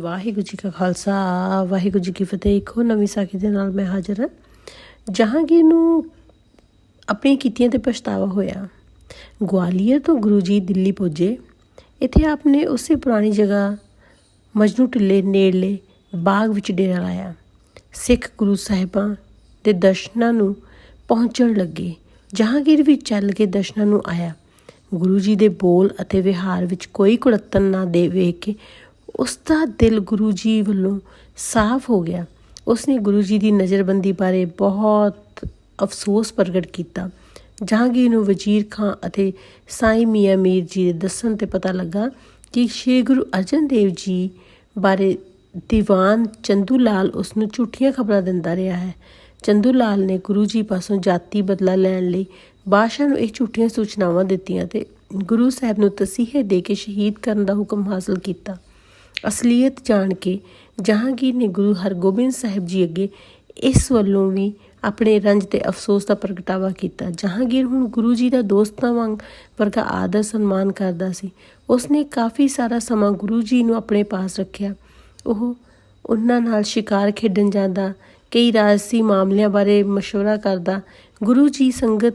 ਵਾਹਿਗੁਰੂ ਜੀ ਕਾ ਖਾਲਸਾ, ਵਾਹਿਗੁਰੂ ਜੀ ਕੀ ਫਤਿਹ। ਇੱਕ ਹੋਰ ਨਵੀਂ ਸਾਖੀ ਦੇ ਨਾਲ ਮੈਂ ਹਾਜ਼ਰ ਹਾਂ। ਜਹਾਂਗੀਰ ਨੂੰ ਆਪਣੀਆਂ ਕੀਤੀਆਂ ਤੇ ਪਛਤਾਵਾ ਹੋਇਆ। ਗਵਾਲੀਅਰ ਤੋਂ ਗੁਰੂ ਜੀ ਦਿੱਲੀ ਪਹੁੰਚੇ ਇੱਥੇ ਆਪਨੇ ਉਸੇ ਪੁਰਾਣੀ ਜਗ੍ਹਾ ਮਜਨੂ ਟਿੱਲੇ ਨੇੜਲੇ ਬਾਗ ਵਿੱਚ ਡੇਰਾ ਲਾਇਆ। ਸਿੱਖ ਗੁਰੂ ਸਾਹਿਬਾਂ ਦੇ ਦਰਸ਼ਨਾਂ ਨੂੰ ਪਹੁੰਚਣ ਲੱਗੇ। ਜਹਾਂਗੀਰ ਵੀ ਚੱਲ ਕੇ ਦਰਸ਼ਨਾਂ ਨੂੰ ਆਇਆ। ਗੁਰੂ ਜੀ ਦੇ ਬੋਲ ਅਤੇ ਵਿਹਾਰ ਵਿੱਚ ਕੋਈ ਕੁੜੱਤਨ ਨਾ ਦੇ ਵੇਖ ਕੇ ਉਸ ਦਾ ਦਿਲ ਗੁਰੂ ਜੀ ਵੱਲੋਂ ਸਾਫ਼ ਹੋ ਗਿਆ। ਉਸ ਨੇ ਗੁਰੂ ਜੀ ਦੀ ਨਜ਼ਰਬੰਦੀ ਬਾਰੇ ਬਹੁਤ ਅਫਸੋਸ ਪ੍ਰਗਟ ਕੀਤਾ। ਜਹਾਂਗੀਰ ਨੂੰ ਵਜ਼ੀਰ ਖਾਂ ਅਤੇ ਸਾਈਂ ਮੀਆਂ ਮੀਰ ਜੀ ਦੇ ਦੱਸਣ ਤੇ ਪਤਾ ਲੱਗਾ ਕਿ ਸ਼੍ਰੀ ਗੁਰੂ ਅਰਜਨ ਦੇਵ ਜੀ ਬਾਰੇ ਦੀਵਾਨ ਚੰਦੂ ਲਾਲ ਉਸ ਨੂੰ ਝੂਠੀਆਂ ਖਬਰਾਂ ਦਿੰਦਾ ਰਿਹਾ ਹੈ। ਚੰਦੂ ਲਾਲ ਨੇ ਗੁਰੂ ਜੀ ਪਾਸੋਂ ਜਾਤੀ ਬਦਲਾ ਲੈਣ ਲਈ ਬਾਦਸ਼ਾਹ ਨੂੰ ਇਹ ਝੂਠੀਆਂ ਸੂਚਨਾਵਾਂ ਦਿੱਤੀਆਂ ਤੇ ਗੁਰੂ ਸਾਹਿਬ ਨੂੰ ਤਸੀਹੇ ਦੇ ਕੇ ਸ਼ਹੀਦ ਕਰਨ ਦਾ ਹੁਕਮ ਹਾਸਲ ਕੀਤਾ। ਅਸਲੀਅਤ ਜਾਣ ਕੇ ਜਹਾਂਗੀਰ ਨੇ ਗੁਰੂ ਹਰਗੋਬਿੰਦ ਸਾਹਿਬ ਜੀ ਅੱਗੇ ਇਸ ਵੱਲੋਂ ਵੀ ਆਪਣੇ ਰੰਜ ਤੇ ਅਫਸੋਸ ਦਾ ਪ੍ਰਗਟਾਵਾ ਕੀਤਾ ਜਹਾਂਗੀਰ ਹੁਣ ਗੁਰੂ ਜੀ ਦਾ ਦੋਸਤਾਂ ਵਾਂਗ ਵਰਗਾ ਆਦਰ ਸਨਮਾਨ ਕਰਦਾ ਸੀ ਉਸਨੇ ਕਾਫੀ ਸਾਰਾ ਸਮਾਂ ਗੁਰੂ ਜੀ ਨੂੰ ਆਪਣੇ ਪਾਸ ਰੱਖਿਆ ਉਹ ਉਹਨਾਂ ਨਾਲ ਸ਼ਿਕਾਰ ਖੇਡਣ ਜਾਂਦਾ ਕਈ ਰਾਜਸੀ ਮਾਮਲਿਆਂ ਬਾਰੇ مشورہ ਕਰਦਾ ਗੁਰੂ ਜੀ ਸੰਗਤ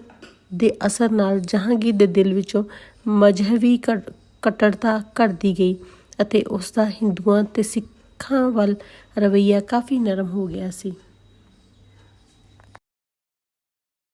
ਦੇ ਅਸਰ ਨਾਲ ਜਹਾਂਗੀਰ ਦੇ ਦਿਲ ਵਿੱਚੋਂ ਮਜ਼ਹਬੀ ਕੱਟ- ਕੱਟੜਤਾ ਘਟਦੀ ਗਈ ਅਤੇ ਉਸ ਦਾ ਹਿੰਦੂਆਂ ਤੇ ਸਿੱਖਾਂ ਵੱਲ ਰਵੱਈਆ ਕਾਫੀ ਨਰਮ ਹੋ ਗਿਆ ਸੀ।